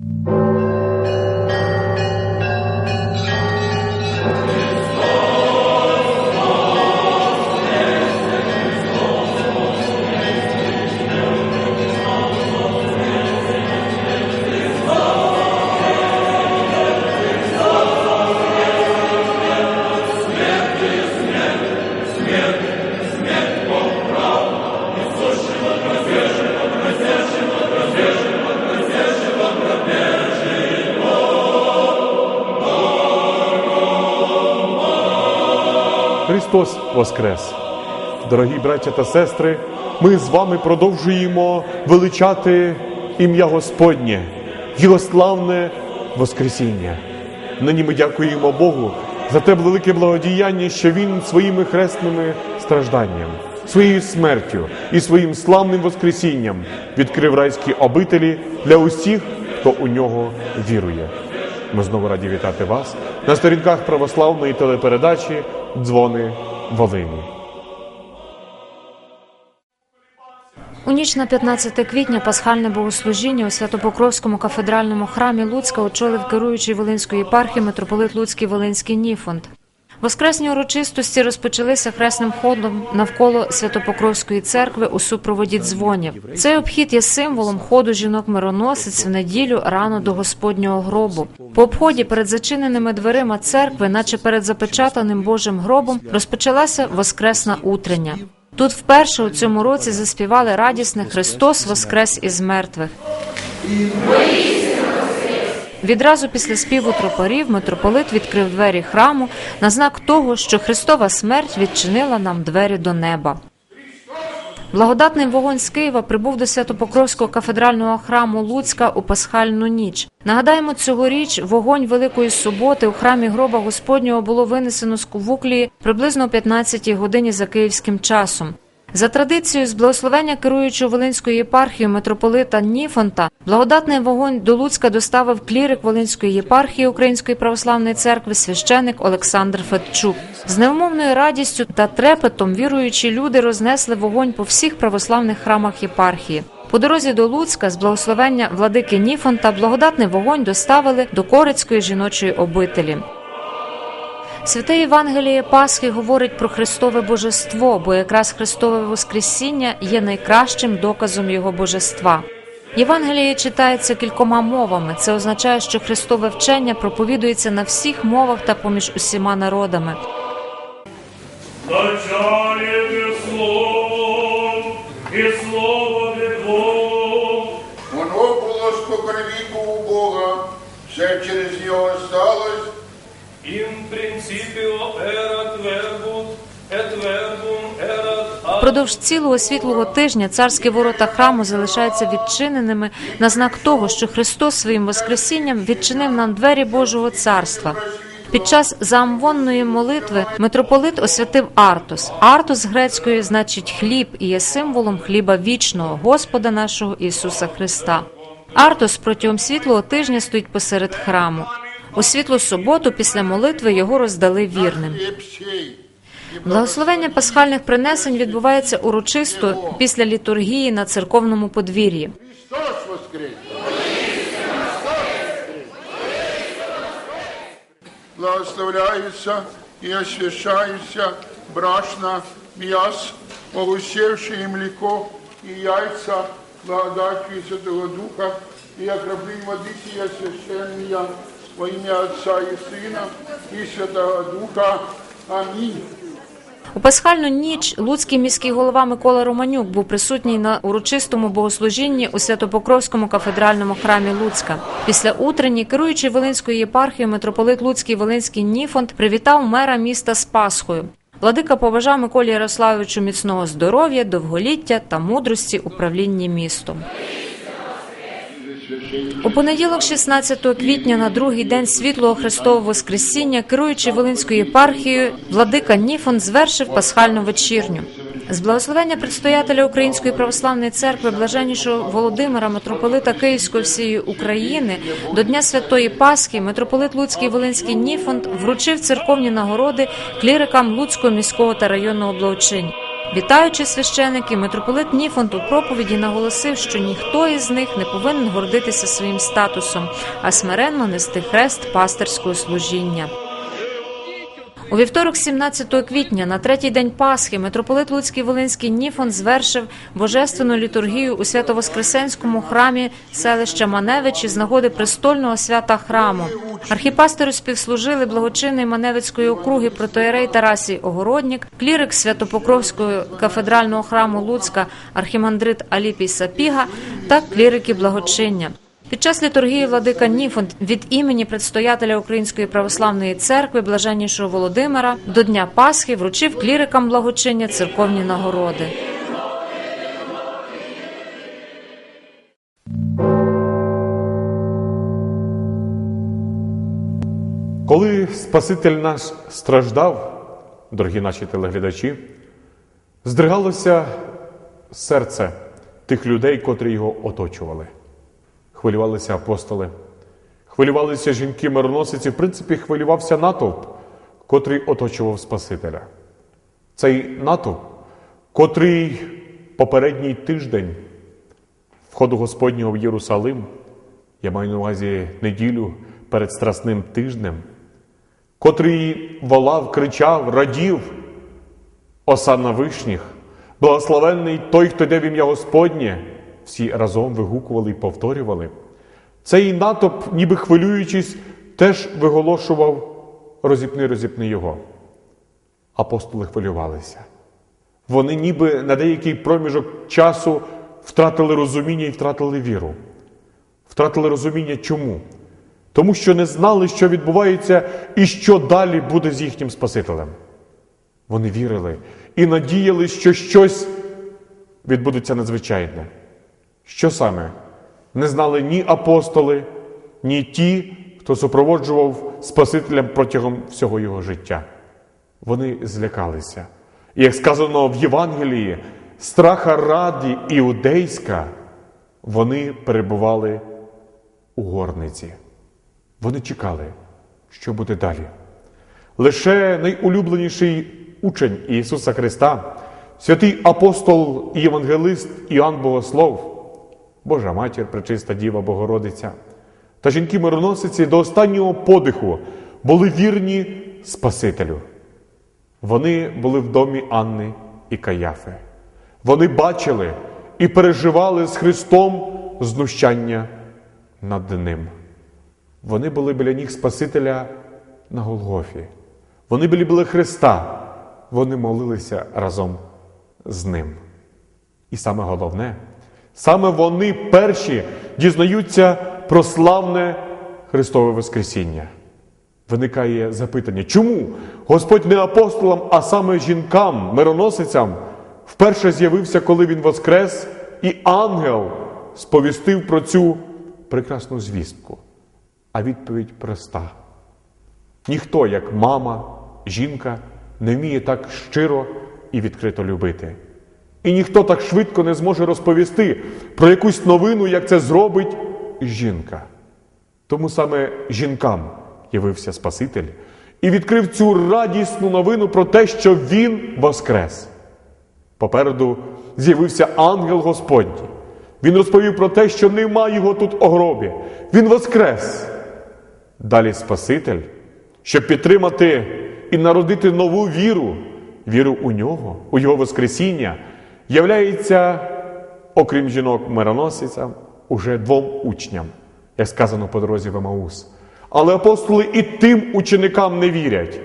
Христос Воскрес! Дорогі браття та сестри, ми з вами продовжуємо величати ім'я Господнє, Його славне Воскресіння. Нині ми дякуємо Богу за те велике благодіяння, що Він своїми хресними стражданням, своєю смертю і своїм славним Воскресінням відкрив райські обителі для усіх, хто у нього вірує. Ми знову раді вітати вас на сторінках православної телепередачі Дзвони Волині. У ніч на 15 квітня пасхальне богослужіння у Святопокровському кафедральному храмі Луцька очолив керуючий Волинської єпархії митрополит Луцький Волинський Ніфонд. Воскресні урочистості розпочалися хресним ходом навколо Святопокровської церкви у супроводі дзвонів. Цей обхід є символом ходу жінок-мироносиць в неділю рано до Господнього гробу. По обході перед зачиненими дверима церкви, наче перед запечатаним Божим гробом, розпочалася воскресна утрення. Тут вперше у цьому році заспівали радісне Христос Воскрес із мертвих. Відразу після співу тропарів митрополит відкрив двері храму на знак того, що Христова смерть відчинила нам двері до неба. Благодатний вогонь з Києва прибув до Святопокровського кафедрального храму Луцька у пасхальну ніч. Нагадаємо, цьогоріч вогонь Великої суботи у храмі гроба Господнього було винесено з кувуклії приблизно о 15-й годині за київським часом. За традицією, з благословення керуючого Волинською єпархією митрополита Ніфонта, благодатний вогонь до Луцька доставив клірик Волинської єпархії Української православної церкви священик Олександр Федчук. З невмовною радістю та трепетом віруючі люди рознесли вогонь по всіх православних храмах єпархії. По дорозі до Луцька з благословення владики Ніфонта благодатний вогонь доставили до Корицької жіночої обителі. Святе Євангеліє Пасхи говорить про Христове божество, бо якраз Христове Воскресіння є найкращим доказом Його божества. Євангеліє читається кількома мовами. Це означає, що Христове вчення проповідується на всіх мовах та поміж усіма народами. Слов, слово Бог. Воно було споконвіку у Бога, все через нього сталося, Впродовж цілого світлого тижня царські ворота храму залишаються відчиненими на знак того, що Христос своїм Воскресінням відчинив нам двері Божого царства. Під час заамвонної молитви митрополит освятив. Артос з грецької значить хліб і є символом хліба вічного Господа нашого Ісуса Христа. Артос протягом світлого тижня стоїть посеред храму. У світлу суботу після молитви його роздали вірним. Благословення пасхальних принесень відбувається урочисто після літургії на церковному подвір'ї. Благословляется и освящается брашна, мяс, погустевшее млеко и яйца благодатью Святого Духа и окропление воды сия священная во имя Отца и Сына и Святого Духа. Аминь. У пасхальну ніч луцький міський голова Микола Романюк був присутній на урочистому богослужінні у Святопокровському кафедральному храмі Луцька. Після утренні, керуючий Волинською єпархією митрополит Луцький Волинський Ніфонд привітав мера міста з Пасхою. Владика побажав Миколі Ярославовичу міцного здоров'я, довголіття та мудрості у правлінні містом. У понеділок, 16 квітня, на другий день світлого Христового Воскресіння, керуючий Волинською єпархією, владика Ніфон звершив пасхальну вечірню. З благословення предстоятеля Української православної церкви блаженнішого Володимира, митрополита Київської всієї України, до Дня Святої Пасхи митрополит Луцький Волинський Ніфонд вручив церковні нагороди клірикам Луцького міського та районного благочинь. Вітаючи священиків, митрополит Ніфонт у проповіді наголосив, що ніхто із них не повинен гордитися своїм статусом, а смиренно нести хрест пастирського служіння. У вівторок, 17 квітня, на третій день Пасхи, митрополит Луцький Волинський Ніфон звершив божественну літургію у Свято-Воскресенському храмі селища Маневичі з нагоди престольного свята храму. Архіпастору співслужили благочинний Маневицької округи протоєрей Тарасій Огороднік, клірик Святопокровського кафедрального храму Луцька архімандрит Аліпій Сапіга та клірики благочиння. Під час літургії владика Ніфон від імені предстоятеля Української православної церкви блаженнішого Володимира до Дня Пасхи вручив клірикам благочиння церковні нагороди. Коли Спаситель наш страждав, дорогі наші телеглядачі, здригалося серце тих людей, котрі його оточували. Хвилювалися апостоли, хвилювалися жінки-мироносиці, в принципі, хвилювався натовп, котрий оточував Спасителя. Цей натовп, котрий попередній тиждень входу Господнього в Єрусалим, я маю на увазі неділю перед Страсним тижнем, котрий волав, кричав, радів, осанна вишніх, благословенний той, хто йде в ім'я Господнє, всі разом вигукували і повторювали. Цей натовп, ніби хвилюючись, теж виголошував розіпни, розіпни його. Апостоли хвилювалися. Вони ніби на деякий проміжок часу втратили розуміння і втратили віру. Втратили розуміння чому? Тому що не знали, що відбувається і що далі буде з їхнім Спасителем. Вони вірили і надіяли, що щось відбудеться надзвичайне. Що саме? Не знали ні апостоли, ні ті, хто супроводжував Спасителя протягом всього його життя. Вони злякалися. І як сказано в Євангелії, страха раді іудейська, вони перебували у горниці. Вони чекали, що буде далі. Лише найулюбленіший учень Ісуса Христа, святий апостол і євангелист Іоанн Богослов, Божа матір, пречиста Діва Богородиця та жінки-мироносиці до останнього подиху були вірні Спасителю. Вони були в домі Анни і Каяфи. Вони бачили і переживали з Христом знущання над ним. Вони були біля ніг Спасителя на Голгофі. Вони були біля Христа. Вони молилися разом з ним. І саме головне, саме вони перші дізнаються про славне Христове Воскресіння. Виникає запитання, чому Господь не апостолам, а саме жінкам, мироносицям, вперше з'явився, коли Він воскрес, і ангел сповістив про цю прекрасну звістку. А відповідь проста. Ніхто, як мама, жінка, не вміє так щиро і відкрито любити. І ніхто так швидко не зможе розповісти про якусь новину, як це зробить жінка. Тому саме жінкам явився Спаситель і відкрив цю радісну новину про те, що Він воскрес. Попереду з'явився ангел Господній. Він розповів про те, що нема його тут у гробі. Він воскрес. Далі Спаситель, щоб підтримати і народити нову віру, віру у нього, у Його Воскресіння, являється, окрім жінок мироносицям, уже двом учням, як сказано по дорозі в Емаус. Але апостоли і тим ученикам не вірять.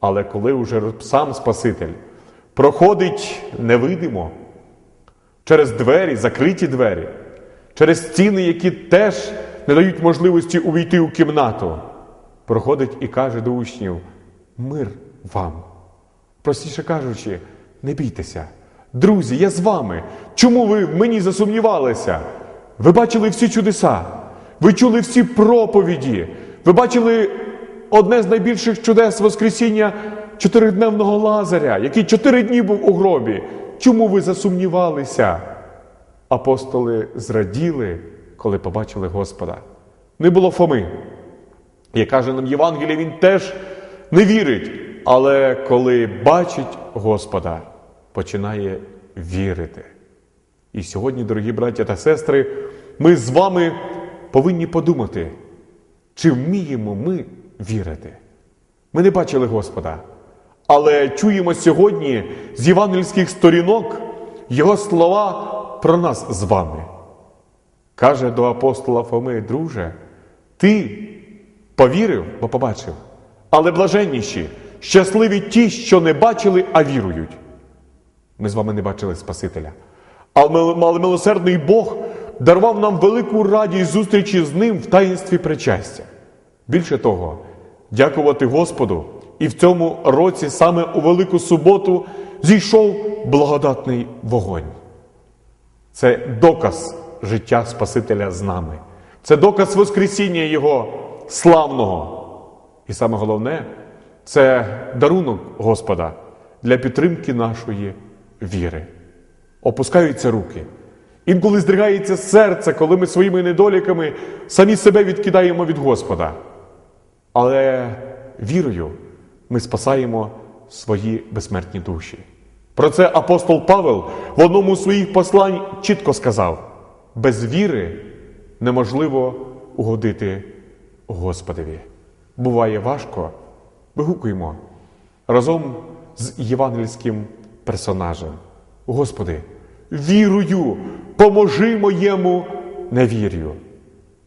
Але коли уже сам Спаситель проходить невидимо через двері, закриті двері, через стіни, які теж не дають можливості увійти у кімнату, проходить і каже до учнів: Мир вам. Простіше кажучи, не бійтеся. Друзі, я з вами. Чому ви мені засумнівалися? Ви бачили всі чудеса, ви чули всі проповіді, ви бачили одне з найбільших чудес Воскресіння чотиридневного Лазаря, який чотири дні був у гробі. Чому ви засумнівалися? Апостоли зраділи, коли побачили Господа. Не було Фоми. Як каже нам Євангеліє, він теж не вірить. Але коли бачить Господа, починає вірити. І сьогодні, дорогі браття та сестри, ми з вами повинні подумати, чи вміємо ми вірити. Ми не бачили Господа, але чуємо сьогодні з євангельських сторінок Його слова про нас з вами. Каже до апостола Фоми, друже, ти повірив, бо побачив, але блаженніші, щасливі ті, що не бачили, а вірують. Ми з вами не бачили Спасителя. Але мил- милосердний Бог дарував нам велику радість зустрічі з ним в таїнстві причастя. Більше того, дякувати Господу, і в цьому році, саме у Велику суботу, зійшов благодатний вогонь. Це доказ життя Спасителя з нами. Це доказ Воскресіння Його славного. І саме головне, це дарунок Господа для підтримки нашої віри. Опускаються руки. Інколи здригається серце, коли ми своїми недоліками самі себе відкидаємо від Господа. Але вірою ми спасаємо свої безсмертні душі. Про це апостол Павел в одному з своїх послань чітко сказав: без віри неможливо угодити Господові. Буває важко, вигукуємо разом з євангельським персонажем. Господи, вірую, поможи моєму невір'ю.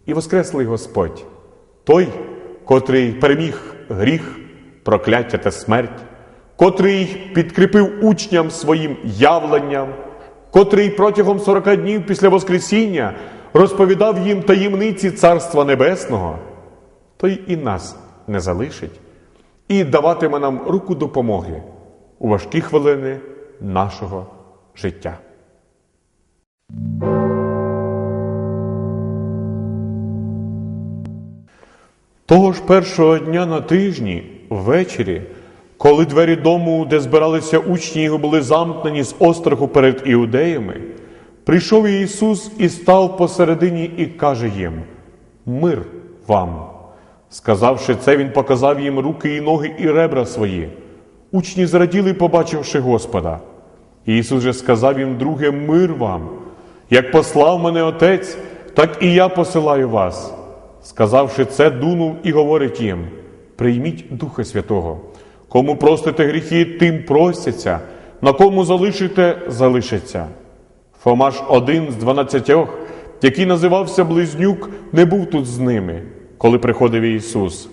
І воскреслий Господь, той, котрий переміг гріх, прокляття та смерть, котрий підкріпив учням своїм явленням, котрий протягом 40 днів після Воскресіння розповідав їм таємниці Царства Небесного, той і нас не залишить і даватиме нам руку допомоги у важкі хвилини нашого життя. Того ж першого дня на тижні, ввечері, коли двері дому, де збиралися учні його, були замкнені з остраху перед іудеями, прийшов Ісус і став посередині і каже їм: Мир вам. Сказавши це, Він показав їм руки і ноги і ребра свої. Учні зраділи, побачивши Господа. І Ісус же сказав їм друге мир вам. Як послав мене Отець, так і я посилаю вас. Сказавши це, дунув і говорить їм: прийміть Духа Святого. Кому простите гріхи, тим простяться, на кому залишите, залишиться. Фома ж один з дванадцятьох, який називався Близнюк, не був тут з ними, коли приходив Ісус.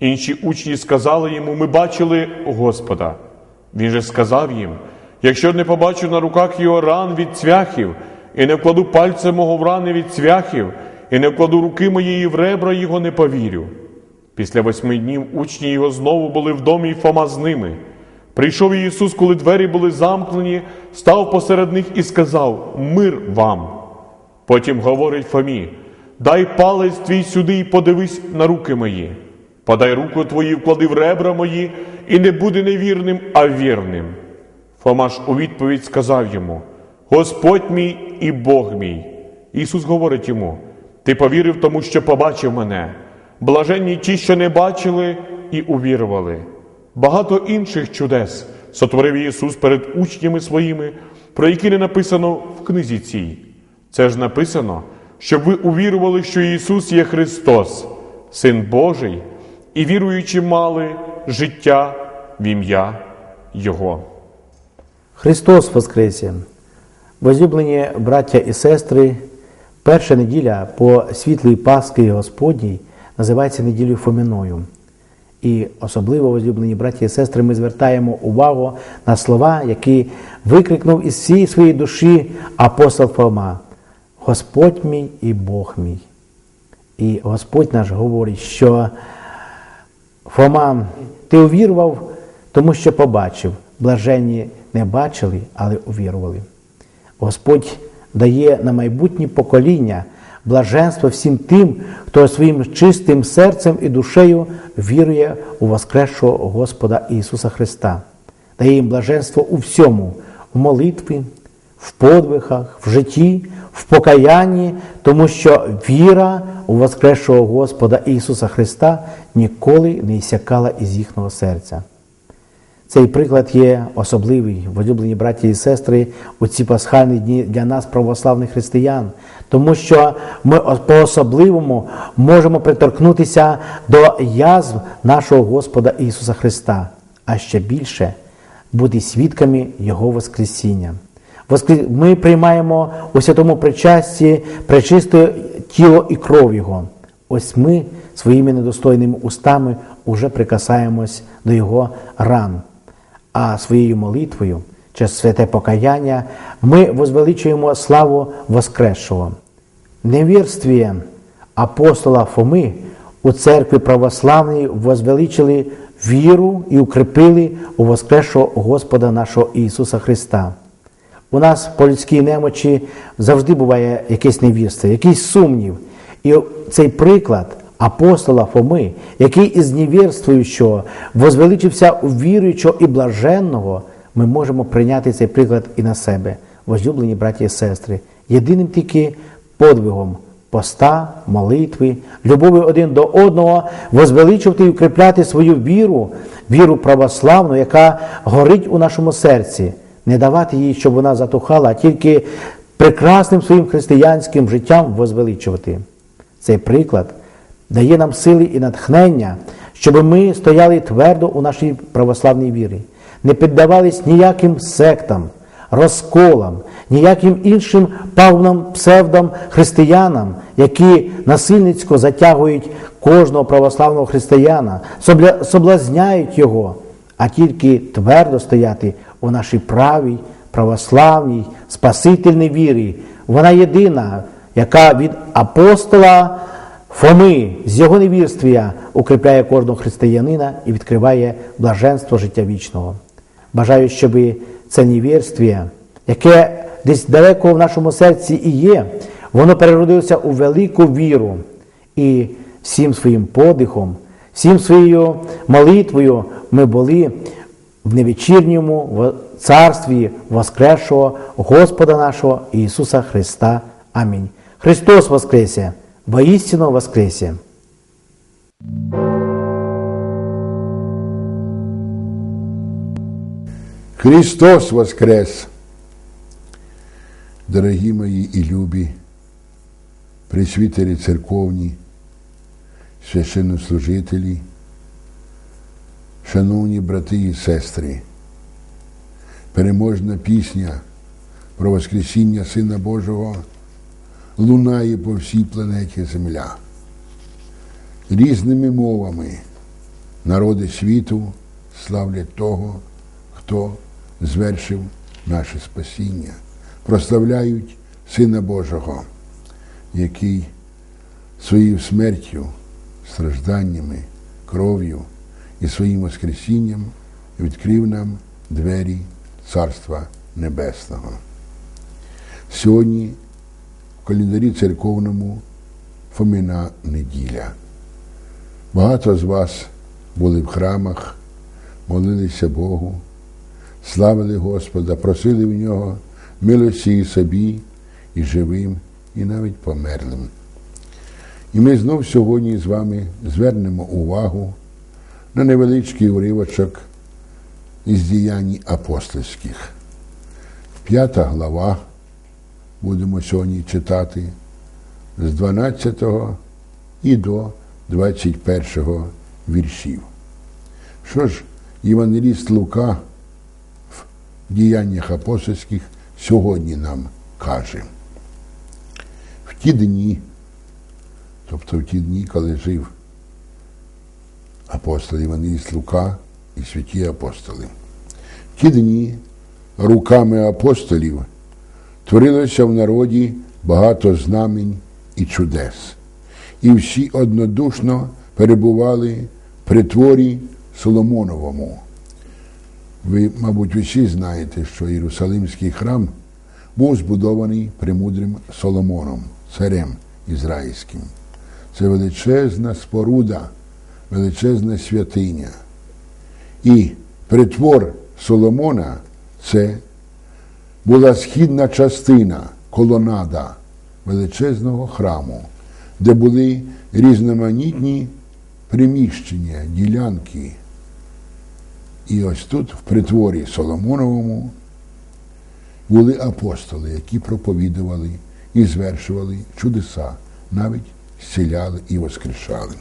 Інші учні сказали йому: Ми бачили Господа. Він же сказав їм: якщо не побачу на руках його ран від цвяхів, і не вкладу пальця мого в рани від цвяхів, і не вкладу руки моєї в ребра його не повірю. Після восьми днів учні його знову були в домі, і Фома з ними. Прийшов Ісус, коли двері були замкнені, став посеред них і сказав: Мир вам. Потім говорить Фомі: Дай палець твій сюди і подивись на руки мої. Подай руку твою, вклади в ребра мої, і не буде невірним, а вірним. Фома ж у відповідь сказав йому: Господь мій і Бог мій. Ісус говорить йому: Ти повірив тому, що побачив мене. Блаженні ті, що не бачили і увірували. Багато інших чудес сотворив Ісус перед учнями своїми, про які не написано в книзі цій. Це ж написано, щоб ви увірували, що Ісус є Христос, Син Божий, і віруючи мали життя в ім'я Його. Христос Воскресе! Возлюблені браття і сестри, перша неділя по світлій Пасхи Господній називається неділею Фоміною. І особливо, возлюблені браття і сестри, ми звертаємо увагу на слова, які викрикнув із всієї своєї душі апостол Фома. Господь мій і Бог мій. І Господь наш говорить, що Фома, ти увірував, тому що побачив. Блаженні не бачили, але увірували. Господь дає на майбутнє покоління блаженство всім тим, хто своїм чистим серцем і душею вірує у воскресшого Господа Ісуса Христа. Дає їм блаженство у всьому, в молитві, в подвигах, в житті, в покаянні, тому що віра у воскресшого Господа Ісуса Христа ніколи не ісякала із їхнього серця. Цей приклад є особливий, улюблені браті і сестри, у ці пасхальні дні для нас, православних християн, тому що ми по-особливому можемо приторкнутися до язв нашого Господа Ісуса Христа, а ще більше бути свідками Його Воскресіння. Ми приймаємо у святому причасті пречисте тіло і кров Його. Ось ми своїми недостойними устами уже прикасаємось до Його ран. А своєю молитвою через святе покаяння ми возвеличуємо славу Воскресшого. Невірствіє апостола Фоми у церкві православній возвеличили віру і укріпили у Воскресшого Господа нашого Ісуса Христа. У нас по людській немочі завжди буває якесь невірство, якийсь сумнів. І цей приклад апостола Фоми, який із невірствуючого возвеличився у віруючого і блаженного, ми можемо прийняти цей приклад і на себе, возлюблені браті і сестри, єдиним тільки подвигом поста, молитви, любові один до одного, возвеличувати і укріпляти свою віру, віру православну, яка горить у нашому серці, не давати їй, щоб вона затухала, а тільки прекрасним своїм християнським життям возвеличувати. Цей приклад дає нам сили і натхнення, щоб ми стояли твердо у нашій православній вірі, не піддавались ніяким сектам, розколам, ніяким іншим павним псевдам християнам, які насильницько затягують кожного православного християна, соблазняють його, а тільки твердо стояти у нашій правій, православній, спасительній вірі. Вона єдина, яка від апостола Фоми з його невірствія укріпляє кожного християнина і відкриває блаженство життя вічного. Бажаю, щоб це невірствія, яке десь далеко в нашому серці і є, воно переродилося у велику віру і всім своїм подихом, всім своєю молитвою ми були в невечірньому царстві Воскресшого Господа нашого Ісуса Христа. Амінь. Христос Воскресе! Воістину Воскресе! Христос Воскрес! Дорогі мої і любі, присвітері церковні, священнослужителі, шановні брати і сестри, переможна пісня про Воскресіння Сина Божого лунає по всій планеті Земля. Різними мовами народи світу славлять того, хто звершив наше спасіння, прославляють Сина Божого, який своєю смертю, стражданнями, кров'ю і своїм Воскресінням відкрив нам двері Царства Небесного. Сьогодні в календарі церковному Фоміна неділя. Багато з вас були в храмах, молилися Богу, славили Господа, просили в нього милості і собі, і живим, і навіть померлим. І ми знов сьогодні з вами звернемо увагу на невеличкий уривочок із діянь апостольських. П'ята глава будемо сьогодні читати з 12 і до 21 віршів. Що ж, Євангеліст Лука в діяннях апостольських сьогодні нам каже. В ті дні, тобто в ті дні, коли жив апостол Євангеліст Лука і святі апостоли, в ті дні руками апостолів творилося в народі багато знамень і чудес, і всі однодушно перебували при творі Соломоновому. Ви, мабуть, усі знаєте, що Єрусалимський храм був збудований премудрим Соломоном, царем ізраїльським. Це величезна споруда, величезна святиня. І притвор Соломона це була східна частина, колонада величезного храму, де були різноманітні приміщення, ділянки. І ось тут, в притворі Соломоновому, були апостоли, які проповідували і звершували чудеса, навіть зціляли і воскрешали.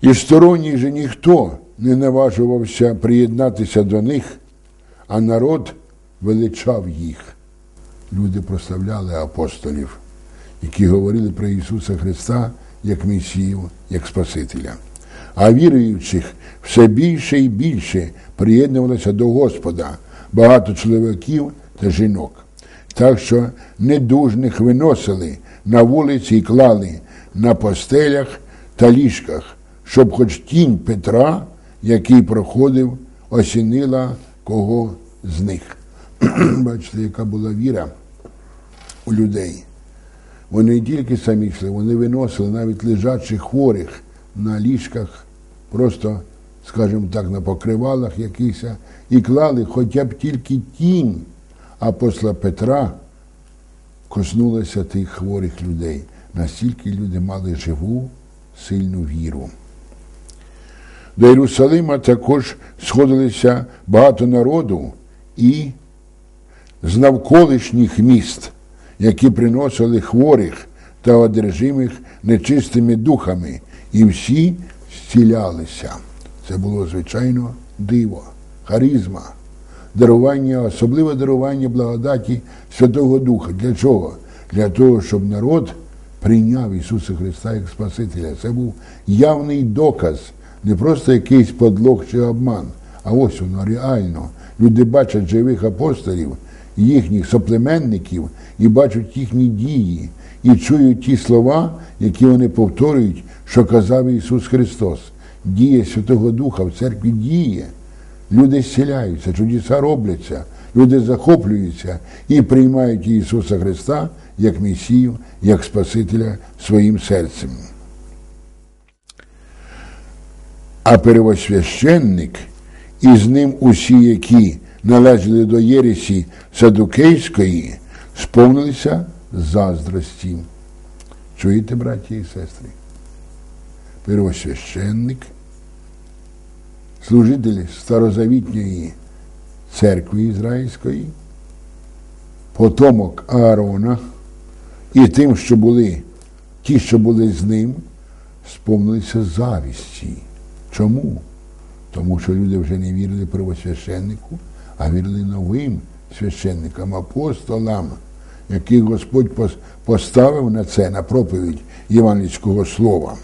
І сторонній же ніхто не наважувався приєднатися до них, а народ величав їх. Люди прославляли апостолів, які говорили про Ісуса Христа як Месію, як Спасителя. А віруючих все більше і більше приєднувалося до Господа багато чоловіків та жінок. Так що недужних виносили на вулиці і клали на постелях та ліжках, щоб хоч тінь Петра, який проходив, осінила кого з них. Бачите, яка була віра у людей. Вони не тільки самі йшли, вони виносили навіть лежачих хворих на ліжках, просто, скажімо так, на покривалах якихось, і клали хоча б тільки тінь апостола Петра коснулася тих хворих людей. Настільки люди мали живу, сильну віру. До Єрусалима також сходилися багато народу і з навколишніх міст, які приносили хворих та одержимих нечистими духами, і всі зцілялися. Це було звичайно диво, харизма, дарування, особливе дарування благодаті Святого Духа. Для чого? Для того, щоб народ прийняв Ісуса Христа як Спасителя. Це був явний доказ, не просто якийсь подлог чи обман, а ось воно реально. Люди бачать живих апостолів, їхніх соплеменників і бачать їхні дії, і чують ті слова, які вони повторюють, що казав Ісус Христос. Дія Святого Духа в церкві діє. Люди зціляються, чудеса робляться, люди захоплюються і приймають Ісуса Христа як Месію, як Спасителя своїм серцем. А первосвященник і з ним усі, які належали до Єресі Садукейської, сповнилися заздрості. Чуєте, браті і сестри? Первосвященник, служитель старозавітньої церкви Ізраїльської, потомок Аарона і тим, що були, ті, що були з ним, сповнилися завісті. Чому? Тому що люди вже не вірили первосвященнику, а вірили новим священникам, апостолам, яких Господь поставив на це, на проповідь євангельського слова.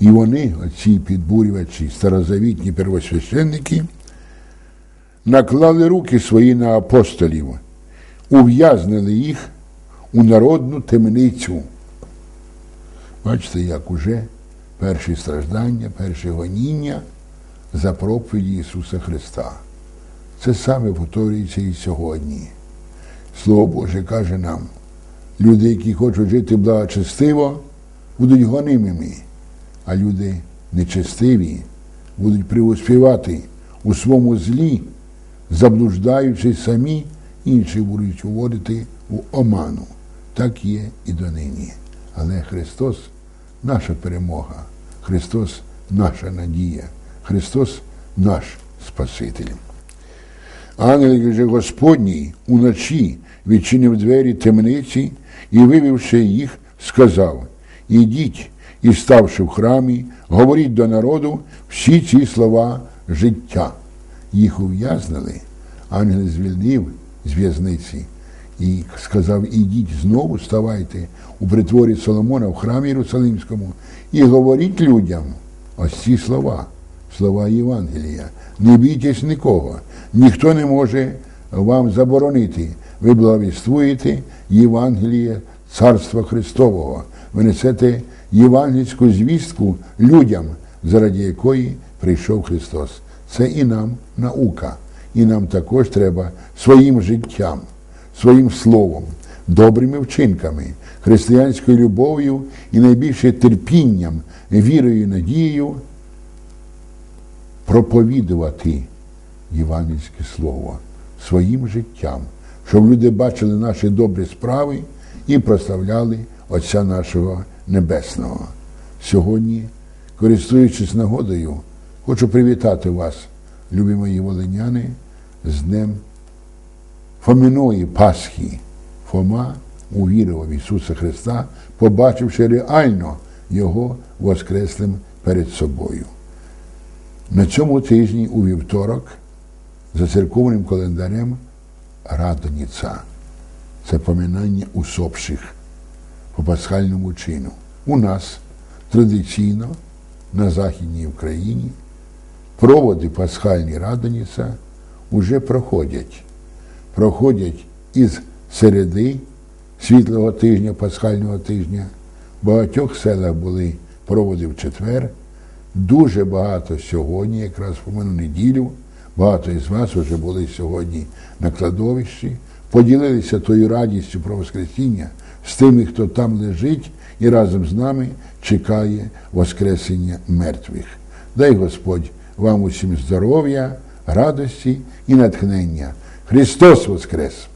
І вони, оці підбурювачі, старозавітні первосвященники, наклали руки свої на апостолів, ув'язнили їх у народну темницю. Бачите, як уже перші страждання, перші гоніння за проповіді Ісуса Христа. Це саме повторюється і сьогодні. Слово Боже каже нам, люди, які хочуть жити благочестиво, будуть гонимими, а люди нечестиві будуть преуспівати у своєму злі, заблуждаючись самі, інші будуть уводити у оману. Так є і донині. Але Христос наша перемога, Христос наша надія, Христос наш Спаситель. Ангел же Господній уночі відчинив двері темниці і, вивівши їх, сказав: Ідіть і, ставши в храмі, говоріть до народу всі ці слова життя. Їх ув'язнили, ангел звільнив з в'язниці і сказав: Ідіть знову, ставайте у притворі Соломона в храмі Єрусалимському і говоріть людям ось ці слова, слова Євангелія. Не бійтесь нікого, ніхто не може вам заборонити. Ви благовіствуєте Євангеліє Царства Христового. Ви несете євангельську звістку людям, заради якої прийшов Христос. Це і нам наука. І нам також треба своїм життям, своїм словом, добрими вчинками, християнською любов'ю і найбільше терпінням, вірою і надією проповідувати євангельське слово своїм життям, щоб люди бачили наші добрі справи і прославляли Отця нашого Небесного. Сьогодні, користуючись нагодою, Хочу привітати вас, любі мої волиняни, з Днем Фоміної Пасхи. Фома увірив в Ісуса Христа, побачивши реально Його воскреслим перед собою. На цьому тижні у вівторок за церковним календарем Радоніця. Це поминання усопших по пасхальному чину. У нас традиційно на Західній Україні проводи пасхальні Радоніця вже проходять. Проходять із середи світлого тижня, пасхального тижня. В багатьох селах були проводи в четвер. Дуже багато сьогодні, якраз в помину неділю, багато із вас вже були сьогодні на кладовищі, поділилися тою радістю про Воскресіння з тими, хто там лежить і разом з нами чекає Воскресення мертвих. Дай Господь вам усім здоров'я, радості і натхнення. Христос Воскрес!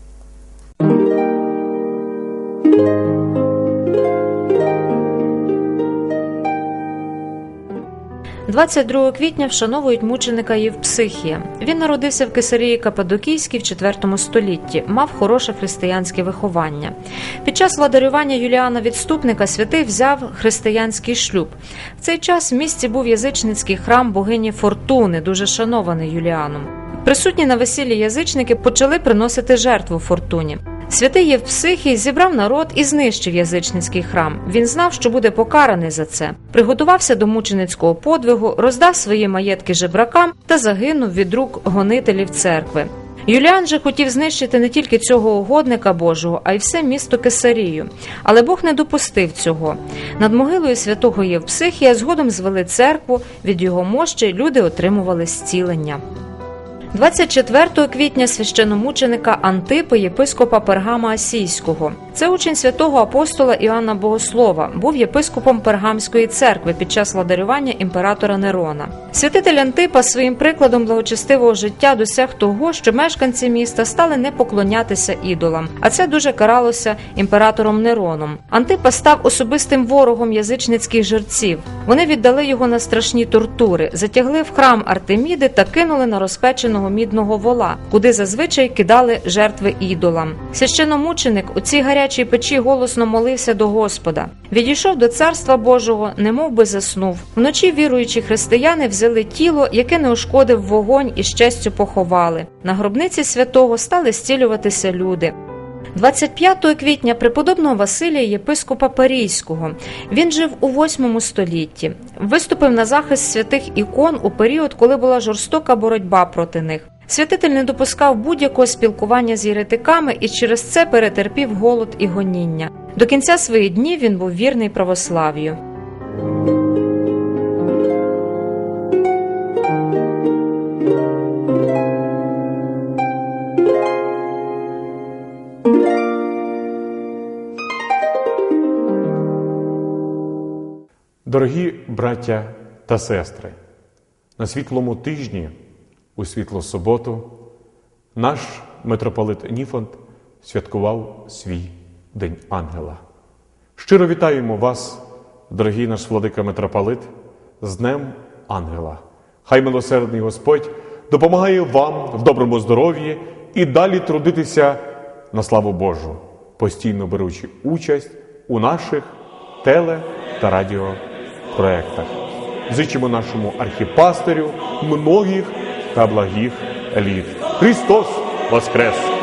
22 квітня вшановують мученика Євпсихія. Він народився в Кесарії Кападокійській в IV столітті, мав хороше християнське виховання. Під час владарювання Юліана Відступника святий взяв християнський шлюб. В цей час в місті був язичницький храм богині Фортуни, дуже шанований Юліаном. Присутні на весіллі язичники почали приносити жертву Фортуні. Святий Євпсихій зібрав народ і знищив язичницький храм. Він знав, що буде покараний за це. Приготувався до мученицького подвигу, роздав свої маєтки жебракам та загинув від рук гонителів церкви. Юліан же хотів знищити не тільки цього угодника Божого, а й все місто Кесарію. Але Бог не допустив цього. Над могилою святого Євпсихія згодом звели церкву, від його мощі люди отримували зцілення. 24 квітня священомученика Антипи, єпископа Пергама Асійського. Це учень святого апостола Іоанна Богослова, був єпископом Пергамської церкви під час владарювання імператора Нерона. Святитель Антипа своїм прикладом благочестивого життя досяг того, що мешканці міста стали не поклонятися ідолам, а це дуже каралося імператором Нероном. Антипа став особистим ворогом язичницьких жерців. Вони віддали його на страшні тортури, затягли в храм Артеміди та кинули на розпеченого мідного вола, куди зазвичай кидали жертви ідолам. Священомученик у цій гарячій печі голосно молився до Господа. Відійшов до царства Божого, немов би заснув. Вночі віруючі християни взяли тіло, яке не ушкодив вогонь і з честю поховали. На гробниці святого стали зцілюватися люди. 25 квітня преподобного Василія єпископа Парійського. Він жив у 8 столітті. Виступив на захист святих ікон у період, коли була жорстока боротьба проти них. Святитель не допускав будь-якого спілкування з єретиками і через це перетерпів голод і гоніння. До кінця своїх днів він був вірний православ'ю. Дорогі браття та сестри, на світлому тижні, у світлу суботу, наш митрополит Ніфонт святкував свій День Ангела. Щиро вітаємо вас, дорогий наш владика митрополит, з Днем Ангела. Хай милосердний Господь допомагає вам в доброму здоров'ї і далі трудитися на славу Божу, постійно беручи участь у наших теле та радіопроектах. Зичимо нашому архіпастирю многих та благих літ. Христос Воскрес!